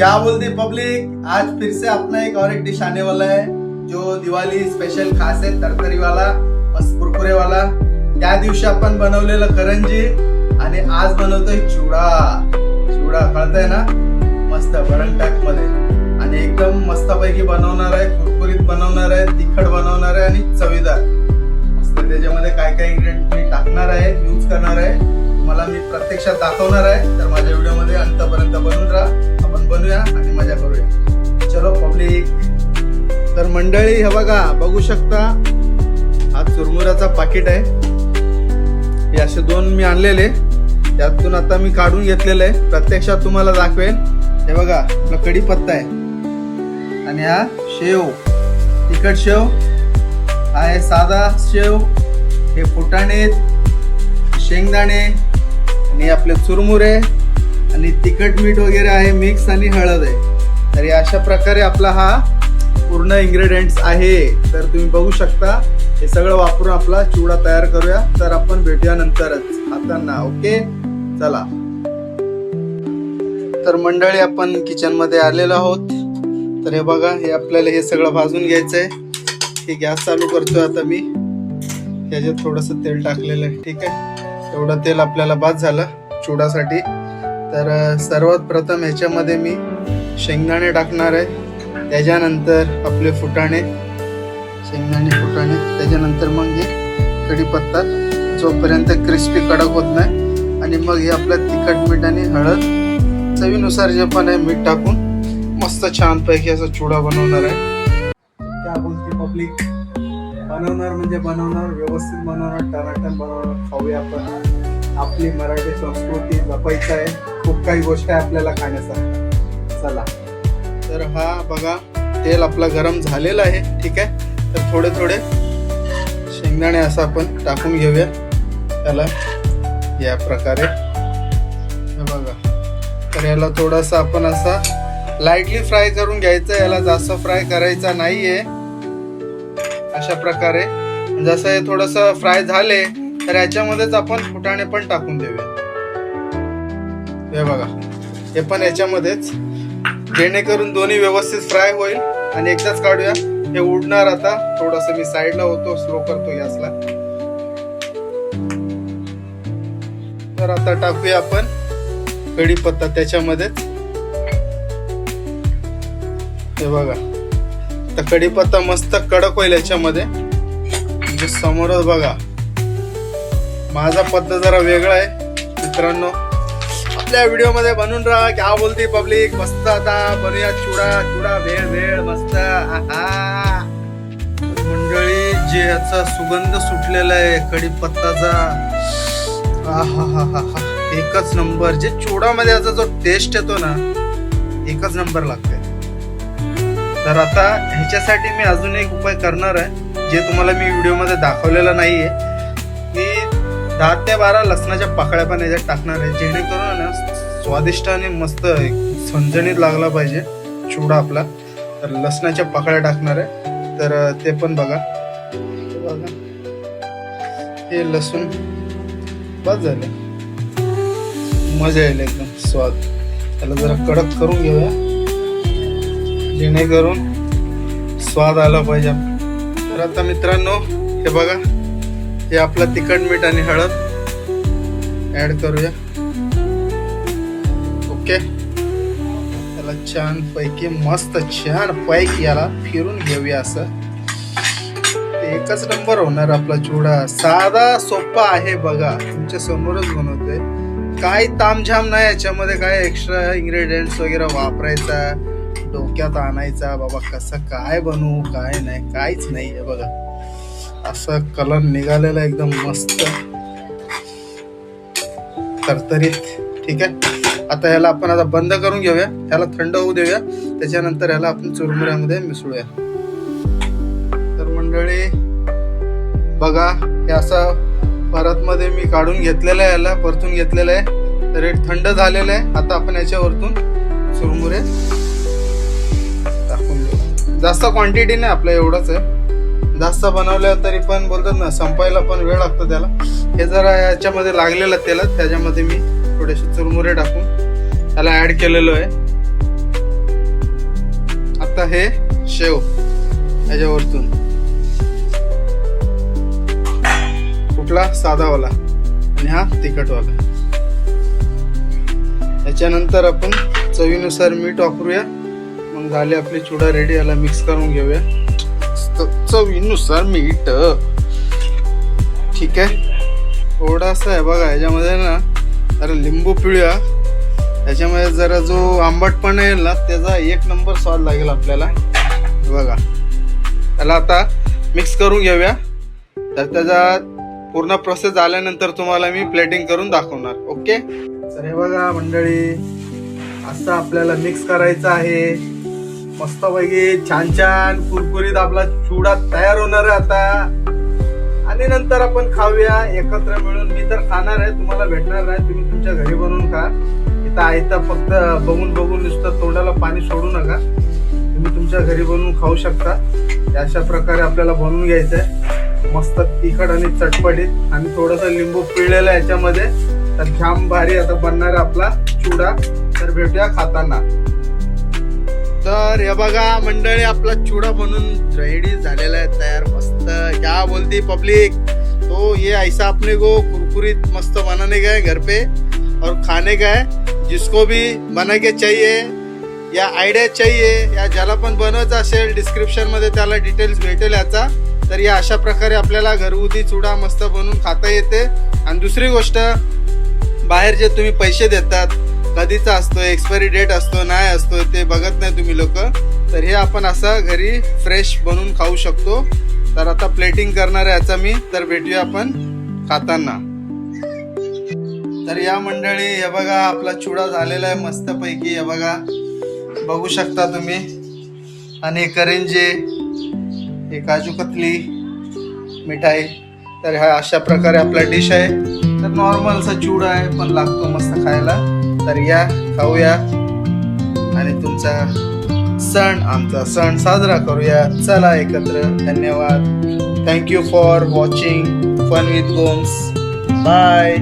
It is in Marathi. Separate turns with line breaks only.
क्या बोलते पब्लिक? आज फिर से अपना एक और एक डिश आने वाला है जो दिवाळी स्पेशल खास आहे तरतरी वाला मस्त कुरकुरे वाला। त्या दिवशी आपण बनवलेलं करंजी आणि आज बनवतोय चिवडा चिवडा कळतंय ना? मस्त वरण टाकमध्ये आणि एकदम मस्तपैकी बनवणार आहे कुरकुरीत बनवणार आहे तिखट बनवणार आहे आणि चवीदार. मस्त त्याच्यामध्ये काय काय इन्ग्रेडियंट मी टाकणार आहे यूज करणार आहे. तुम्हाला मी प्रत्यक्षात दाखवणार आहे तर माझ्या व्हिडिओमध्ये अंतपर्यंत बनवून राहा. बनूया बनवूया आणि मजा करूया. चलो पब्लिक तर मंडळी हे बघा बघू शकता हा चुरमुऱ्याचा पाकिट आहे. हे असे दोन मी आणलेले. त्यातून आता मी काढून घेतलेलं आहे. प्रत्यक्षात तुम्हाला दाखवेल हे बघा आपला कढीपत्ता आहे. आणि हा शेव. तिखट शेव. हा आहे साधा शेव. हे फुटाणे शेंगदाणे. आणि आपले चुरमुरे. आणि तिखट मीठ वगैरे आहे मिक्स आणि हळद आहे. तर अशा प्रकारे आपला हा पूर्ण इन्ग्रेडियंट्स आहे. तर तुम्ही बघू शकता हे सगळं वापरून आपला चिवडा तयार करूया. तर आपण भेटूया नंतरच. हातांना ओके? चला. तर मंडळी आपण किचनमध्ये आलेलो आहोत. तर हे बघा हे आपल्याला हे सगळं भाजून घ्यायचंय. हे गॅस चालू करतोय आता मी. ह्याच्यात थोडस तेल टाकलेलं आहे ठीक आहे? एवढं तेल आपल्याला बाद झालं चिवडासाठी तर सर्वात प्रथम याच्यामध्ये मी शेंगदाणे टाकणार आहे. त्याच्यानंतर आपले फुटाणे. शेंगदाणे फुटाणे. त्याच्यानंतर मग हे कढीपत्ता. जोपर्यंत क्रिस्पी कडक होत नाही. आणि मग हे आपलं तिखट मीठ आणि हळद. चवीनुसार जे पण आहे मीठ टाकून मस्त छानपैकी असा चुडा बनवणार आहे. त्या बोलते पब्लिक बनवणार म्हणजे बनवणार व्यवस्थित बनवणार टनाटन बनवणार खाऊया आपण आपली मराठी संस्कृती जपायचं आहे. खूप काही गोष्ट आहे आपल्याला खाण्यासाठी चला. तर हा बघा तेल आपला गरम झालेलं आहे ठीक आहे? तर थोडे थोडे शेंगदाणे असं आपण टाकून घेऊया. त्याला या प्रकारे. बघा. तर याला थोडासा आपण असा लाईटली फ्राय करून घ्यायचं याला जास्त फ्राय करायचा नाहीये. अशा प्रकारे. जसं हे थोडस फ्राय झाले तर याच्यामध्येच आपण फुटाणे पण टाकून देऊया. हे बघा. हे पण याच्यामध्येच. जेणेकरून दोन्ही व्यवस्थित फ्राय होईल. आणि एकदाच काढूया. हे उडणार आता. थोडस मी साईडला होतो स्लो करतो याचला तर आता टाकूया आपण कढीपत्ता त्याच्यामध्येच. हे बघा. तर कढीपत्ता मस्त कडक होईल याच्यामध्ये. म्हणजे समोरच बघा. माझा पत्ता जरा वेगळा आहे मित्रांनो. आपल्या व्हिडिओमध्ये बनून राहा. क्या बोलते पब्लिक? मस्त आता. बनूया चुडा चुडा वेळ वेळ मस्त. मंडळी जे याचा सुगंध सुटलेला आहे कढीपत्ताचा. आहाहाहा. एकच नंबर. जे चिवडामध्ये याचा जो टेस्ट येतो ना एकच नंबर लागते तर आता ह्याच्यासाठी मी अजून एक उपाय करणार आहे जे तुम्हाला मी व्हिडिओमध्ये दाखवलेलं नाहीये. दहा ते बारा लसणाच्या पाकळ्या पण याच्यात टाकणार आहे. जेणेकरून ना स्वादिष्ट आणि मस्त एक झणझणीत लागला पाहिजे चिवडा आपला. तर लसणाच्या पाकळ्या टाकणार आहे. तर ते पण बघा. हे बघा. हे लसूण बस झाले. मजा येईल एकदम स्वाद. त्याला जरा कडक करून घेऊया. जेणेकरून स्वाद आला पाहिजे. तर आता मित्रांनो हे बघा. हे आपलं तिखट मीठ आणि हळद. ऍड करूया. ओके त्याला छान पैकी मस्त छान पैकी याला फिरून घेऊया असं. एकच नंबर होणार आपला चिवडा साधा सोपा आहे बघा. तुमच्या समोरच बनवतोय. काय तामझाम नाही याच्यामध्ये काय एक्स्ट्रा इन्ग्रेडियंट्स वगैरे वापरायचा डोक्यात आणायचा बाबा कसं काय बनवू काय नाही काहीच नाही आहे बघा. असा कलर निघालेला एकदम मस्त. तरतरीत ठीक आहे? आता याला आपण आता बंद करून घेऊया. ह्याला थंड होऊ देऊया. त्याच्यानंतर याला आपण चुरमुऱ्यामध्ये मिसळूया. तर मंडळी बघा हे असं परतमध्ये मी काढून घेतलेलं आहे याला परतून घेतलेलं आहे. तर हे थंड झालेलं आहे. आता आपण याच्यावरतून चुरमुरे टाकून जास्त क्वांटिटी नाही आपलं एवढंच आहे. जास्त बनवलं तरी पण बोलतात ना संपायला पण वेळ लागतो त्याला. हे जरा याच्यामध्ये लागलेलं तेलात त्याच्यामध्ये मी थोडेसे चुरमुरे टाकून त्याला ऍड केलेलो आहे. आता हे शेव याच्यावरतून. कुठला? साधावाला. आणि हा तिखटवाला. याच्यानंतर आपण चवीनुसार मीठ वापरूया. मग झाले आपली चुडा रेडी याला मिक्स करून घेऊया. चवीनुसार मीठ ठीक आहे? थोडासा आहे बघा याच्यामध्ये ना जरा लिंबू पिळूया. याच्यामध्ये जरा जो आंबटपणा येईल ना त्याचा एक नंबर स्वाद लागेल आपल्याला. बघा. त्याला आता मिक्स करून घेऊया. तर त्याचा पूर्ण प्रोसेस झाल्यानंतर तुम्हाला मी प्लेटिंग करून दाखवणार ओके तर हे बघा मंडळी असं आपल्याला मिक्स करायचं आहे. मस्तपैकी छान छान कुरकुरीत आपला चुडा तयार होणार आहे आता. आणि नंतर आपण खाऊया एकत्र मिळून. मी तर खाणार आहे तुम्हाला भेटणार नाही. तुम्ही तुमच्या घरी बनवून खा. इथं आयता फक्त बघून बघून नुसतं तोंडाला पाणी सोडू नका. तुम्ही तुमच्या घरी बनवून खाऊ शकता. अशा प्रकारे आपल्याला बनवून घ्यायचं आहे मस्त तिखट आणि चटपटीत. आणि थोडस लिंबू पिळलेलं आहे याच्यामध्ये. तर जाम भारी आता बनणार आपला चुडा. तर भेटूया खाताना. तर हे बघा मंडळी आपला चुडा बनून रेडी झालेला आहे. तयार मस्त. क्या बोलती पब्लिक. तो ये ऐसा अपने को कुरकुरीत मस्त बनाने का है घर पे और खाने का है. जिसको भी बना के चाहिए या आयडिया चाहिए या ज्याला पण बनवायचं असेल डिस्क्रिप्शनमध्ये त्याला डिटेल्स भेटेल याचा तर या अशा प्रकारे आपल्याला घरगुती चुडा मस्त बनवून खाता येते. आणि दुसरी गोष्ट बाहेर जे तुम्ही पैसे देतात कधीचा असतो एक्सपायरी डेट असतो नाही असतो ते बघत नाही तुम्ही लोक. तर हे आपण असं घरी फ्रेश बनवून खाऊ शकतो. तर आता प्लेटिंग करणार आहे याचा मी तर भेटूया आपण खाताना. तर या मंडळी हे बघा आपला चुडा झालेला आहे मस्त पैकी हे बघा. बघू शकता तुम्ही. आणि करंजे हे काजू कतली मिठाई. तर ह्या अशा प्रकारे आपला डिश आहे. तर नॉर्मलचा चूड आहे पण लागतो मस्त खायला. तर या खाऊया. आणि तुमचा सण आमचा सण साजरा करूया. चला एकत्र. धन्यवाद. Thank you for watching fun with Gomes bye